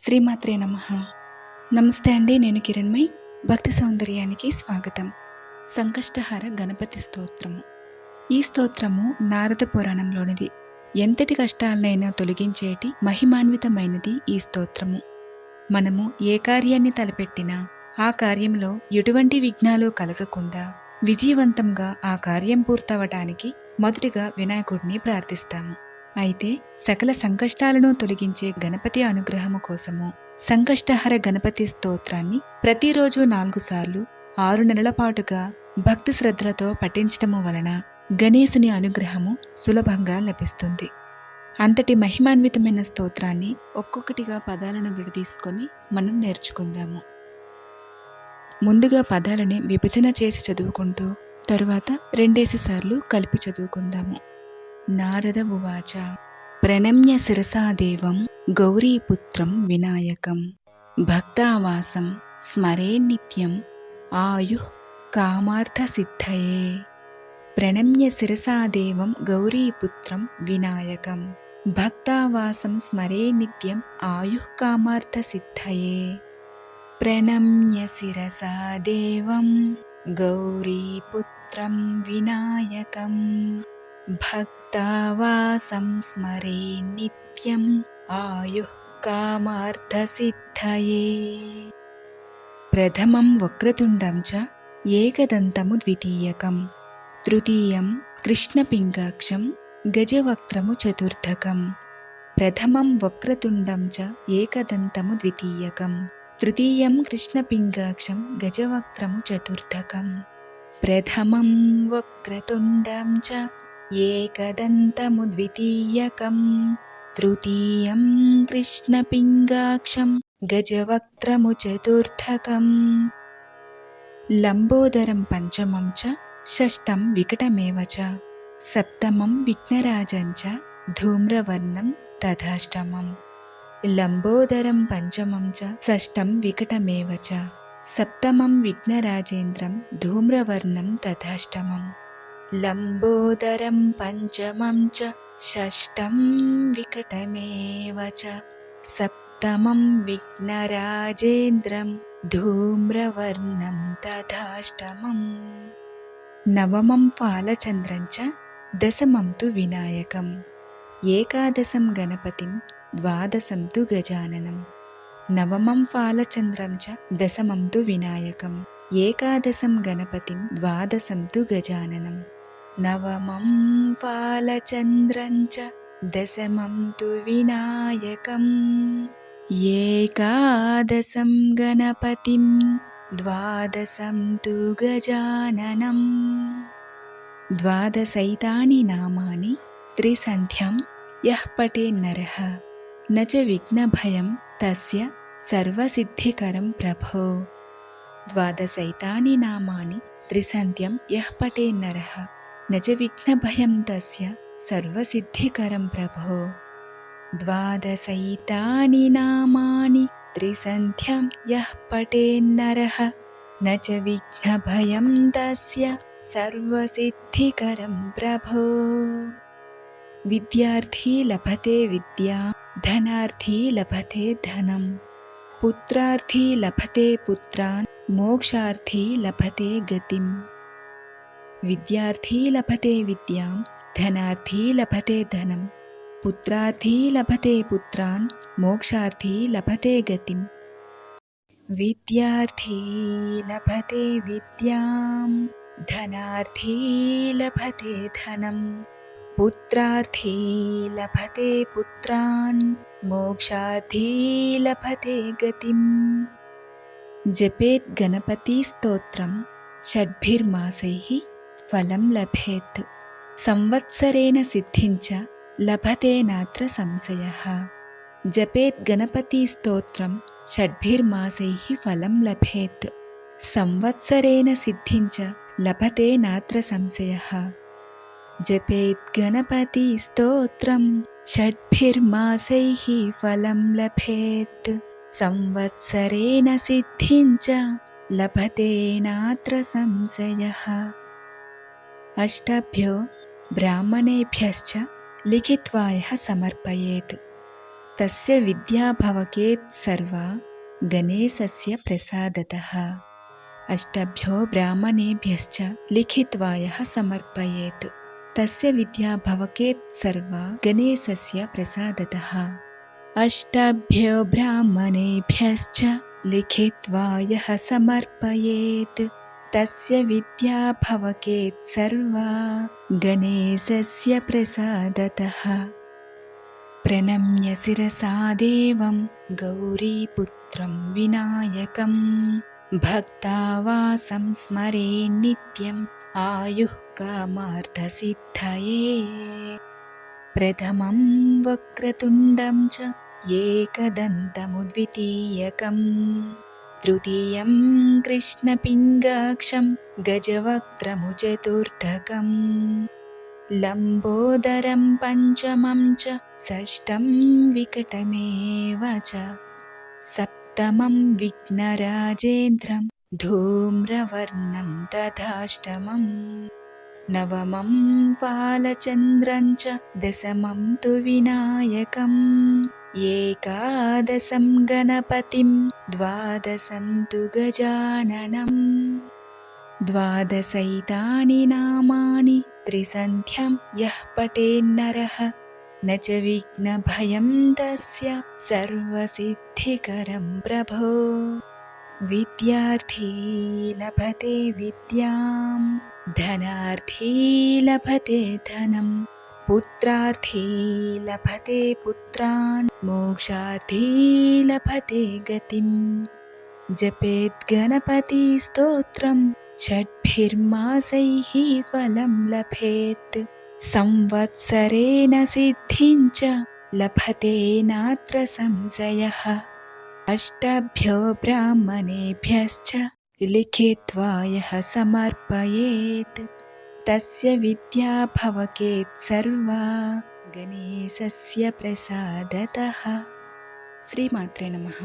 శ్రీమాత్రే నమ. నమస్తే అండి నేను కిరణ్మై భక్తి సౌందర్యానికి స్వాగతం. సంకష్టహార గణపతి స్తోత్రము ఈ స్తోత్రము నారద పురాణంలోనిది. ఎంతటి కష్టాలనైనా తొలగించేటి మహిమాన్వితమైనది ఈ స్తోత్రము. మనము ఏ కార్యాన్ని తలపెట్టినా ఆ కార్యంలో ఎటువంటి విఘ్నాలు కలగకుండా విజయవంతంగా ఆ కార్యం పూర్తవటానికి మొదటిగా వినాయకుడిని ప్రార్థిస్తాము. అయితే సకల సంకష్టాలను తొలగించే గణపతి అనుగ్రహము కోసము సంకష్టహర గణపతి స్తోత్రాన్ని ప్రతిరోజు నాలుగు సార్లు ఆరు నెలల పాటుగా భక్తి శ్రద్ధలతో పఠించటము వలన గణేశుని అనుగ్రహము సులభంగా లభిస్తుంది. అంతటి మహిమాన్వితమైన స్తోత్రాన్ని ఒక్కొక్కటిగా పదాలను విడదీసుకొని మనం నేర్చుకుందాము. ముందుగా పదాలని విభజన చేసి చదువుకుంటూ తరువాత రెండేసి సార్లు కలిపి చదువుకుందాము. నారద ఉవాచ. ప్రణమ్య శిరసాదేవం గౌరీపుత్రం వినాయకం. భక్తావాసం స్మరే నిత్యం ఆయు కామార్థసిద్ధయే. ప్రణమ్య శిరసాదేవం గౌరీపుత్రం వినాయకం. భక్తావాసం స్మరే నిత్యం ఆయు కామార్థసిద్ధయే. ప్రణమ్య శిరసాదేవం గౌరీపుత్రం వినాయకం. భక్తావాసం స్మరే నిత్యం ఆయుః కామార్థసిద్ధయే ప్రథమం వక్రతుండం చ ఏకదంతము ద్వితీయకం తృతీయం కృష్ణపింగాక్షం గజవక్త్రము చతుర్థకం ప్రథమం వక్రతుండం చ ఏకదంతము ద్వితీయకం తృతీయం కృష్ణపింగాక్షం గజవక్త్రము చతుర్థకం ప్రథమం వక్రతుండం చ ఏకదంతము ద్వితీయకం తృతీయం కృష్ణపింగాక్షం గజవక్త్రము చతుర్థకం. లంబోదరం పంచమం చ షష్టం వికటమేవ చ సప్తమం విఘ్నరాజం చ ధూమ్రవర్ణం తథాష్టమం. లంబోదరం పంచమం చ షష్టం వికటమేవ చ సప్తమం విఘ్నరాజేంద్రం ధూమ్రవర్ణం తథాష్టమం. लम्बोदरं पञ्चमं च षष्ठं विकटमेव च सप्तमं विघ्नराजेन्द्रं धूम्रवर्णं तथाष्टमं नवमं फालचन्द्रं च दशमं तु विनायकम् ఏకాదశం గణపతిం ద్వాదశం తు గజాననం నవమం ఫాలచంద్రం చ దశమం తు వినాయకం ఏకాదశం గణపతిం ద్వాదశం తు గజాననం नवमं फालचन्द्रञ्च दशमं तु विनायकम्। एकादशं गणपतिं द्वादशं तु गजाननम्। द्वादशैतानि नामानि त्रिसन्ध्यं यः पठेन्नरः न च विघ्नभयं तस्य सर्वसिद्धिकरं प्रभो। द्वादशैतानि नामानि त्रिसन्ध्यं यः पठेन्नरः न च विघ्नभयं तस्य सर्वसिद्धिकरं प्रभो। द्वादशैतानि नामानि त्रिसन्ध्यं यः पठेन्नरः न च विघ्नभयं तस्य सर्वसिद्धिकरं प्रभो। विद्यार्थी लभते विद्या धनार्थी लभते धनं पुत्रार्थी लभते पुत्रान् मोक्षार्थी लभते गतिम् विद्यार्थी लभते विद्यां धनार्थी लभते धनं पुत्रार्थी लभते पुत्रान् मोक्षार्थी लभते गतिम्। विद्यार्थी लभते विद्यां धनार्थी लभते धनं पुत्रार्थी लभते पुत्रान् मोक्षार्थी लभते गतिम्। जपेत् गणपतिस्तोत्रं षड्भिर्मासैः ఫలం లభేత్. సంవత్సరేణ సిద్ధించ లభతే నాత్ర సంశయ. జపేత్ గణపతి స్తోత్రం షడ్భిర్మాసై ఫలం లభేత్. సంవత్సరేణ సిద్ధించ లభతే నాత్ర సంశయ. జపేత్ గణపతి స్తోత్రం షడ్భిర్మాసై ఫలం లభేత్. సంవత్సరేణ సిద్ధించ లభతే నాత్ర సంశయ. अष्टाभ्यो ब्राह्मणेभ्यश्च लिखित्वा यः समर्पयेत्। तस्य विद्या भवकेत् सर्वा गणेशस्य प्रसादतः। अष्टभ्यो ब्राह्मणेभ्यश्च लिखित्वा यः समर्पयेत्। तस्य विद्या भवकेत् सर्वा गणेशस्य प्रसादतः। अष्टभ्यो ब्राह्मणेभ्यश्च लिखित्वा यः समर्पयेत् तस्य विद्या भवकेत् सर्वा गणेशस्य प्रसादतः। प्रणम्य शिरसा देवं गौरीपुत्रं विनायकं। भक्तावासं स्मरे नित्यम् आयुः कामार्थसिद्धये। प्रथमं वक्रतुण्डं च एकदन्तमुद्वितीयकम् तृतीयं कृष्णपिङ्गाक्षं गजवक्त्रमुचतुर्थकम्। लम्बोदरं पञ्चमं च षष्ठं विकटमेव च। सप्तमं विघ्नराजेन्द्रं धूम्रवर्णं तथाष्टमम्। नवमं बालचन्द्रं च दशमं तु विनायकम् एकादशं गणपतिं द्वादशं तु गजाननम् द्वादशैतानि नामानि त्रिसन्ध्यं यः पठेन्नरः न च विघ्नभयं तस्य सर्वसिद्धिकरं प्रभो। विद्यार्थी लभते विद्यां धनार्थी लभते धनं पुत्रार्थी लभते पुत्रान् मोक्षार्थी लभते गतिं जपेत् गणपतिस्तोत्रं षड्भिर्मासैः फलं लभेत्। संवत्सरेण सिद्धिं च लभते नात्र संशयः। अष्टभ्यो ब्राह्मणेभ्यश्च लिखित्वा यः समर्पयेत् तस्य विद्या भवकेत् सर्वा गणेशस्य प्रसादतः श्रीमात्रे नमः